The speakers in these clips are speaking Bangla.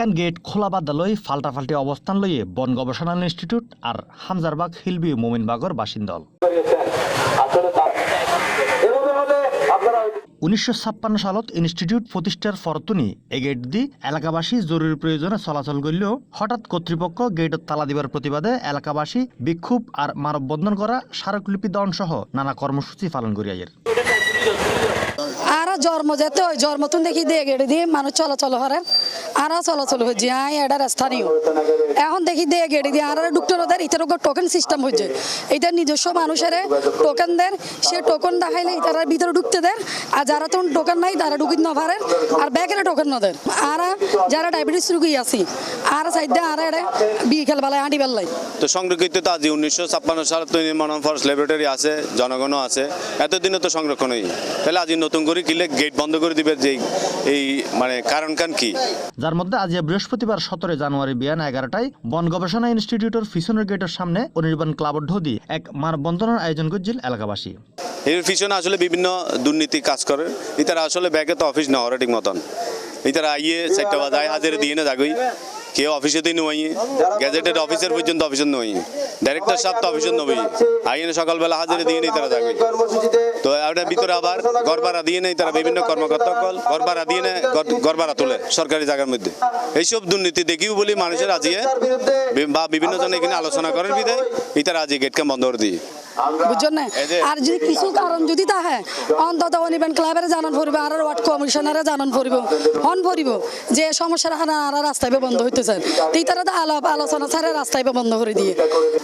একখান গেট খোলা বাদ লই ফাল্টাফাল্টি অবস্থান লইয়ে বন গবেষণা ইনস্টিটিউট আর হামজারবাগ হিলবি মোমিনবাগর বাসিন্দল উনিশশো ছাপ্পান্ন সালত ইনস্টিটিউট প্রতিষ্ঠার ফরতুনি এই গেট দি এলাকাবাসী জরুরি প্রয়োজনে চলাচল করলেও হঠাৎ কর্তৃপক্ষ গেটত তালা দিবার প্রতিবাদে এলাকাবাসী বিক্ষোভ আর মানববন্ধন করা স্মারকলিপি দন সহ নানা কর্মসূচি পালন আর জন্ম যেতে হয়, জন্ম তুন দেখি দিয়ে গেড়ে দিয়ে মানুষ চলাচল করে। আর চলাচল হচ্ছে আই এটার স্থানীয় এখন দেখি দিয়ে গেড়ে দিয়ে আর ঢুকতে ওদের ইতার টোকেন সিস্টেম হচ্ছে এটা নিজস্ব মানুষের টোকেন দেন, সে টোকেন দেখাইলে তারা ভিতরে ঢুকতে দেন, আর যারা তখন টোকেন নাই, তারা ঢুকিতে না পারেন, আর ব্যাগের টোকেন না দেন। আর যারা ডায়াবেটিস রুগী আছি, আর সাইডে আর এটা বিকেল বেলায়, হাঁটি বেলায় তো সংরক্ষিত তো আজ উনিশশো ছাপ্পান্ন সাল তো নির্মাণ ফরেস্ট ল্যাবরেটরি আছে, জনগণও আছে। এতদিনে তো সংরক্ষণ সংরক্ষণই। তাহলে আজ নতুন করে কিলে গেট বন্ধ করে দিবে যে এই মানে কারণ কান কি? যার মধ্যে আজ বৃহস্পতিবার সতেরো জানুয়ারি বিয়ান এগারোটায় বন গবেষণা ইনস্টিটিউটের ফিশনের গেটের সামনে অনির্বাণ ক্লাবর ঢদি এক মানববন্ধনের আয়োজন করছিল এলাকাবাসী। এর পিছনে আসলে বিভিন্ন দুর্নীতি কাজ করে। ইতারা আসলে ব্যাগে তো অফিস না হরে ঠিক মতন। ইতারা আইয়ে চারটা বাজায় হাজারে দিয়ে না যাগই কেউ অফিসে দিয়ে নই গ্যাজেটেড অফিসের পর্যন্ত অফিসে নই। ডাইরেক্টর সাহেব তো অফিসে নবই আইনে সকালবেলা হাজারে দিয়ে নেই তারা যাগই তো এটা ভিতরে আবার ভাড়া দিয়ে নেই তারা বিভিন্ন কর্মকর্তা কল ভাড়া দিয়ে নেয় ভাড়া তোলে সরকারি জায়গার মধ্যে। এইসব দুর্নীতি দেখিও বলি মানুষের আজিয়ে বা বিভিন্ন জন এখানে আলোচনা করেন বিদায় ইতারা আজি গেটকে বন্ধ করে দিয়ে। বুঝছেন না? আর যদি কিছু কারণ যদি থাকে অন্তত অনিবেন ক্লাবের জানান ফুরিব আর ওয়ার্ড কমিশনারে জানান ফুরিব হন ফুরিব যে সমস্যার হানা আর রাস্তায় বন্ধ হইতে চান তুই তারা তো আলাপ আলোচনা ছাড়া রাস্তায় বন্ধ করে দিয়ে।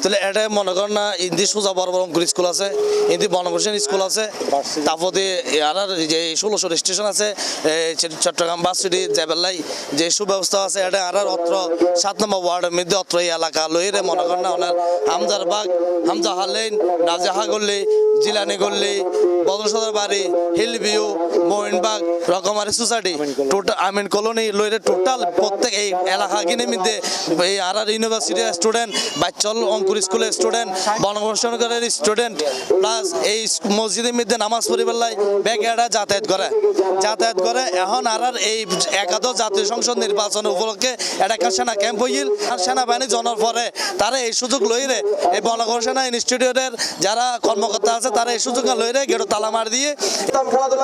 তাহলে এটা মনে করেন না ইন্দি সোজা বড় বড় স্কুল আছে ইন্দি বনভূষণ স্কুল আছে তারপরে আর যে ষোলোশো স্টেশন আছে চট্টগ্রাম বাস সিটি জেবেল্লাই যে সুব্যবস্থা আছে এটা আর আর অত্র সাত নম্বর ওয়ার্ডের মধ্যে অত্র এই এলাকা লইরে মনে করেন না ওনার হামজার বাগ হামজা হালেন নাজাহা গল্লি জিলানি গল্লি বদল সদর বাড়ি হিল ভিউ মোহিনবাগ রকমারি সোসাইটি। টোটাল আমিন কলোনি লইরে টোটাল প্রত্যেক এই এলাকা কিনে মধ্যে এই আর আর ইউনিভার্সিটির স্টুডেন্ট বাচ্চল অঙ্কুর স্কুলের স্টুডেন্ট বনবর্ষণের স্টুডেন্ট প্লাস এই মসজিদের মধ্যে নামাজ পড়িবার লাই ব্যাগেরা যাতায়াত করে। যাতায়াত করে, এখন আর আর এই একাদশ জাতীয় সংসদ নির্বাচন উপলক্ষে এটা একটা সেনা ক্যাম্প হইল। আর সেনাবাহিনী জনার পরে তারা এই সুযোগ লইরে এই বনগবেষণা ইনস্টিটিউটের যারা কর্মকর্তা আছে, তারা এই সুযোগ লইরে গেটো তালা মার দিয়ে।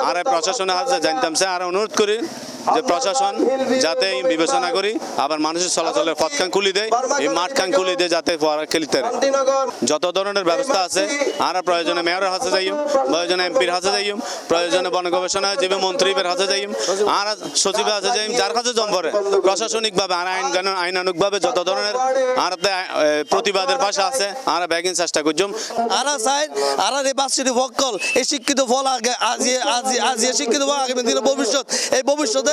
আর প্রশাসনে আছে জানতাম স্যার, আর অনুরোধ করি। যে প্রশাসন যাতে বিবেচনা করি, আবার মানুষের চলাচলের পথ খান খুলি দেয়, এই মাঠ খান খুলি দেয় যাতে খেলতে যত ধরনের ব্যবস্থা আছে, আর প্রয়োজনে মেয়রের হাতে যাইম, প্রয়োজনে এমপির হাতে যাইম, প্রয়োজনে বন গবেষণা জীবে মন্ত্রীদের হাতে যাইম, আর সচিবের হাতে যাইম, যার কাছে জম পড়ে প্রশাসনিকভাবে আর আইন কানুন, আইনানুগভাবে যত ধরনের আর প্রতিবাদের ভাষা আছে, আর ব্যাগিং চেষ্টা করছুম। আরা সাইড আরা রে বাসিটি ভক্কল, এই শিক্ষিত ফল আগে, আজি আজি আজি শিক্ষিত ফল আগামী দিনে ভবিষ্যৎ, এই ভবিষ্যতের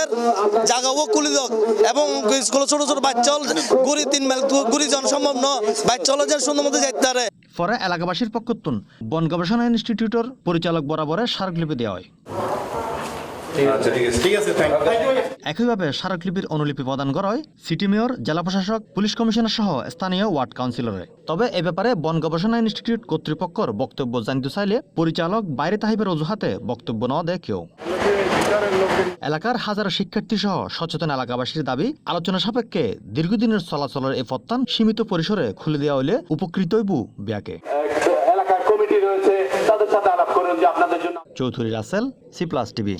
জায়গা ও কুলি দক এবং স্কুলে ছোট ছোট বাচ্চল গুড়ি তিন মাইল গুড়ি জন সম্ভব ন বাচ্চল যে সুন্দর মতো যাইতে পারে। পরে এলাকাবাসীর পক্ষতুন বন গবেষণা ইনস্টিটিউটের পরিচালক বরাবরে স্মারকলিপি দেওয়া হয়। আচ্ছা ঠিক আছে ঠিক আছে থ্যাংক ইউ একইভাবে স্মারকলিপির অনুলিপি প্রদান করা হয় সিটি মেয়র জেলা প্রশাসক পুলিশ কমিশনার সহ স্থানীয় ওয়ার্ড কাউন্সিলরে। তবে এ ব্যাপারে বন গবেষণা ইনস্টিটিউট কর্তৃপক্ষর বক্তব্য জানতে চাইলে পরিচালক বাইরে তাহিবের অজুহাতে বক্তব্য ন দেয় কেউ। এলাকার হাজারো শিক্ষার্থী সহ সচেতন এলাকাবাসীর দাবি আলোচনা সাপেক্ষে দীর্ঘদিনের চলাচলের এ প্রত্যান সীমিত পরিসরে খুলে দেওয়া হলে উপকৃত হইব বিয়াকে। এলাকার কমিটি রয়েছে তাদের সাথে আলাপ করুন যে আপনাদের জন্য Chowdhury Rasel C plus TV.